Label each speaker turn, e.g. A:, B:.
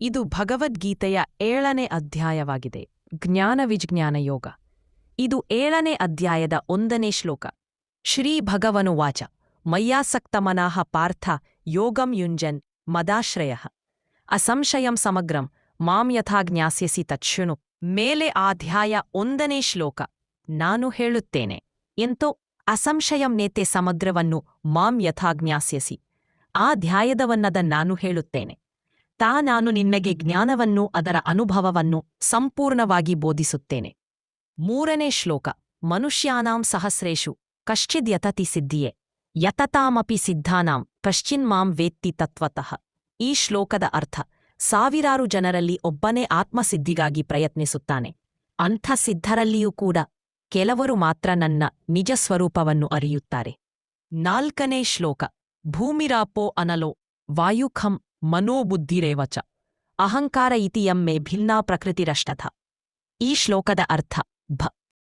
A: ಇದು ಭಗವದ್ಗೀತೆಯ ಏಳನೇ ಅಧ್ಯಾಯವಾಗಿದೆ. ಜ್ಞಾನ ವಿಜ್ಞಾನ ಯೋಗ. ಇದು ಏಳನೇ ಅಧ್ಯಾಯದ ಒಂದನೇ ಶ್ಲೋಕ. ಶ್ರೀ ಭಗವನು ವಾಚ. ಮಯ್ಯಾಸಕ್ತಮನಾಹ ಪಾರ್ಥ ಯೋಗಂ ಯುಂಜನ್ ಮದಾಶ್ರಯ. ಅಸಂಶಯಂ ಸಮಗ್ರಂ ಮಾಂ ಯಥಾ ಜ್ಞಾಸ್ಯಸಿ ತಕ್ಷಣು ಮೇಲೆ ಆಧ್ಯಾಯ ಒಂದನೇ ಶ್ಲೋಕ. ನಾನು ಹೇಳುತ್ತೇನೆ. ಎಂತೋ ಅಸಂಶಯಂ ನೇತೆ ಸಮಗ್ರವನ್ನು ಮಾಂ ಯಥಾ ಜ್ಞಾಸ್ಯಸಿ. ಆ ಧ್ಯಾಯದವನ್ನದ ನಾನು ಹೇಳುತ್ತೇನೆ. ತಾ ನಾನು ನಿನ್ನಗೆ ಜ್ಞಾನವನ್ನು ಅದರ ಅನುಭವವನ್ನು ಸಂಪೂರ್ಣವಾಗಿ ಬೋಧಿಸುತ್ತೇನೆ. ಮೂರನೇ ಶ್ಲೋಕ, ಮನುಷ್ಯಾನಾಂ ಸಹಸ್ರೇಷು ಕಶ್ಚಿದ್ಯತತಿ ಸಿದ್ಧಿಯೇ, ಯತತಾಮಪಿ ಸಿದ್ಧಾನಾಂ ಕಶ್ಚಿನ್ಮಾಂ ವೇತ್ತಿ ತತ್ವತಃ. ಈ ಶ್ಲೋಕದ ಅರ್ಥ, ಸಾವಿರಾರು ಜನರಲ್ಲಿ ಒಬ್ಬನೇ ಆತ್ಮಸಿದ್ಧಿಗಾಗಿ ಪ್ರಯತ್ನಿಸುತ್ತಾನೆ. ಅಂಥ ಸಿದ್ಧರಲ್ಲಿಯೂ ಕೂಡ ಕೆಲವರು ಮಾತ್ರ ನನ್ನ ನಿಜ ಸ್ವರೂಪವನ್ನು ಅರಿಯುತ್ತಾರೆ. ನಾಲ್ಕನೇ ಶ್ಲೋಕ, ಭೂಮಿರಾಪೋ ಅನಲೋ, ವಾಯುಖಂ ಮನೋಬುದ್ಧಿರೇವ ಚ ಅಹಂಕಾರ ಇತಿ ಯಮ್ಮೆ ಭಿನ್ನಾ ಪ್ರಕೃತಿರಷ್ಟಥ ಈ ಶ್ಲೋಕದ ಅರ್ಥ ಭ.